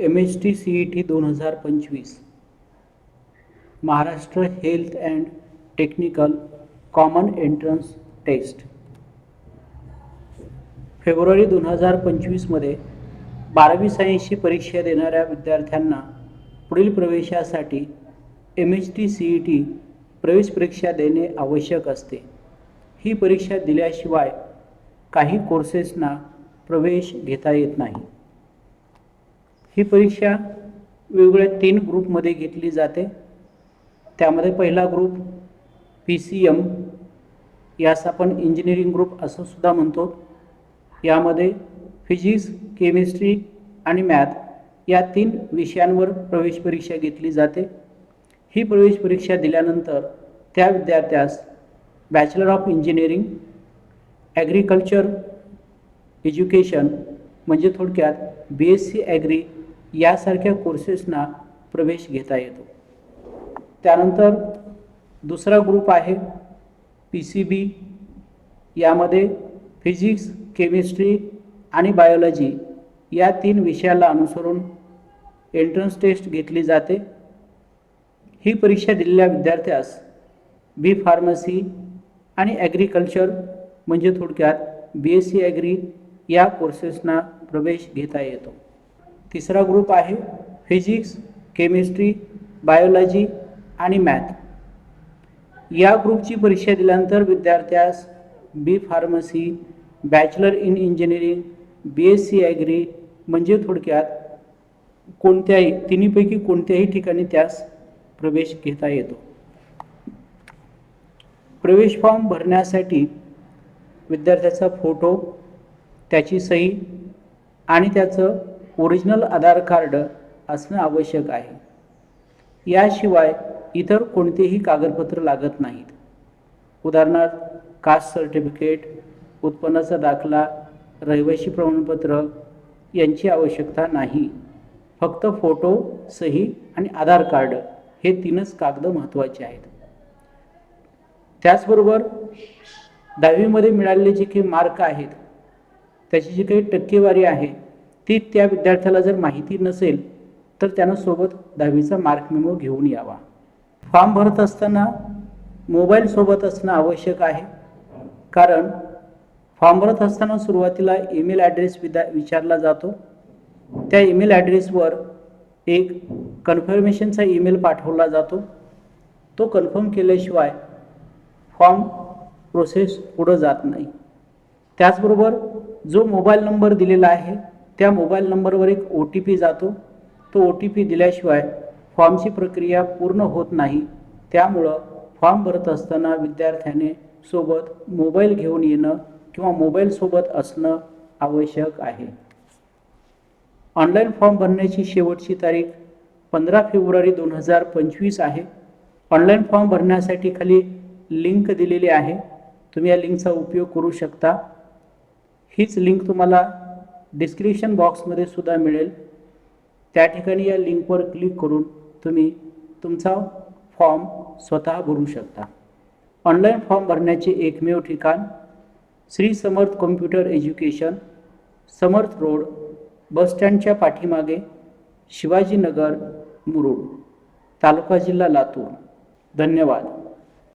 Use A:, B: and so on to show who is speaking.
A: M H T C E T दोन हजार पंचवीस. Maharashtra health and technical common entrance test. February दोन हजार पंचवीसमध्ये बारावी सायन्सची परीक्षा देणाऱ्या विद्यार्थ्यांना पुढील प्रवेशासाठी M H T C E T प्रवेश परीक्षा देणे आवश्यक असते. ही परीक्षा दिल्याशिवाय काही कोर्सेसना प्रवेश घेता येत नाही. ही परीक्षा वेगवेगळ्या तीन ग्रुपमध्ये घेतली जाते. त्यामध्ये पहिला ग्रुप पी सी एम यास आपण इंजिनिअरिंग ग्रुप असं सुद्धा म्हणतो. यामध्ये फिजिक्स केमिस्ट्री आणि मॅथ या तीन विषयांवर प्रवेश परीक्षा घेतली जाते. ही प्रवेश परीक्षा दिल्यानंतर त्या विद्यार्थ्यास bachelor of engineering agriculture education म्हणजे थोडक्यात बी एस सी ॲग्री यासारख्या कोर्सेसना प्रवेश घेता येतो. त्यानंतर दुसरा ग्रुप आहे पी सी बी यामध्ये फिजिक्स केमिस्ट्री आणि बायोलॉजी या तीन विषयाला अनुसरून एंट्रन्स टेस्ट घेतली जाते. ही परीक्षा दिलेल्या विद्यार्थ्यास बी फार्मसी आणि ॲग्रिकल्चर म्हणजे थोडक्यात बी एस सी ॲग्री या कोर्सेसना प्रवेश घेता येतो. तिसरा ग्रुप आहे फिजिक्स केमिस्ट्री बायोलॉजी आणि मॅथ. या ग्रुपची परीक्षा दिल्यानंतर विद्यार्थ्यास B pharmacy bachelor in engineering B S C agri म्हणजे थोडक्यात कोणत्याही तिन्हीपैकी कोणत्याही ठिकाणी त्यास प्रवेश घेता येतो. प्रवेश फॉर्म भरण्यासाठी विद्यार्थ्याचा फोटो त्याची सही आणि त्याचं ओरिजिनल आधार कार्ड असणं आवश्यक आहे. याशिवाय इतर कोणतेही कागदपत्र लागत नाहीत. उदाहरणार्थ कास्ट सर्टिफिकेट उत्पन्नाचा दाखला रहिवासी प्रमाणपत्र यांची आवश्यकता नाही. फक्त फोटो सही आणि आधार कार्ड हे तीनच कागद महत्त्वाचे आहेत. त्याचबरोबर दहावीमध्ये मिळालेले जे काही मार्क आहेत त्याची जी काही टक्केवारी आहे ती त्या विद्यार्थ्याला जर माहिती नसेल तर त्यानं सोबत दहावीचा मार्क मेमो घेऊन यावा. फॉर्म भरत असताना मोबाईल सोबत असणं आवश्यक आहे. कारण फॉर्म भरत असताना सुरुवातीला ईमेल ॲड्रेस विदा विचारला जातो. त्या ईमेल ॲड्रेसवर एक कन्फर्मेशनचा ईमेल पाठवला जातो. तो कन्फर्म केल्याशिवाय फॉर्म प्रोसेस पुढं जात नाही. त्याचबरोबर जो मोबाईल नंबर दिलेला आहे त्या मोबाईल नंबरवर एक ओ टी पी जातो. तो ओ टी पी दिल्याशिवाय फॉर्मची प्रक्रिया पूर्ण होत नाही. त्यामुळं फॉर्म भरत असताना विद्यार्थ्याने सोबत मोबाईल घेऊन येणं किंवा मोबाईलसोबत असणं आवश्यक आहे. ऑनलाईन फॉर्म भरण्याची शेवटची तारीख पंधरा फेब्रुवारी दोन हजार पंचवीस आहे. ऑनलाईन फॉर्म भरण्यासाठी खाली लिंक दिलेली आहे. तुम्ही या लिंकचा उपयोग करू शकता. हीच लिंक तुम्हाला डिस्क्रिप्शन बॉक्समध्ये सुद्धा मिळेल. त्या ठिकाणी या लिंकवर क्लिक करून तुम्ही तुमचा फॉर्म स्वतः भरू शकता. ऑनलाईन फॉर्म भरण्याचे एकमेव ठिकाण Shri Samarth computer education Samarth road बसस्टँडच्या पाठीमागे शिवाजीनगर मुरुड तालुका जिल्हा लातूर. धन्यवाद.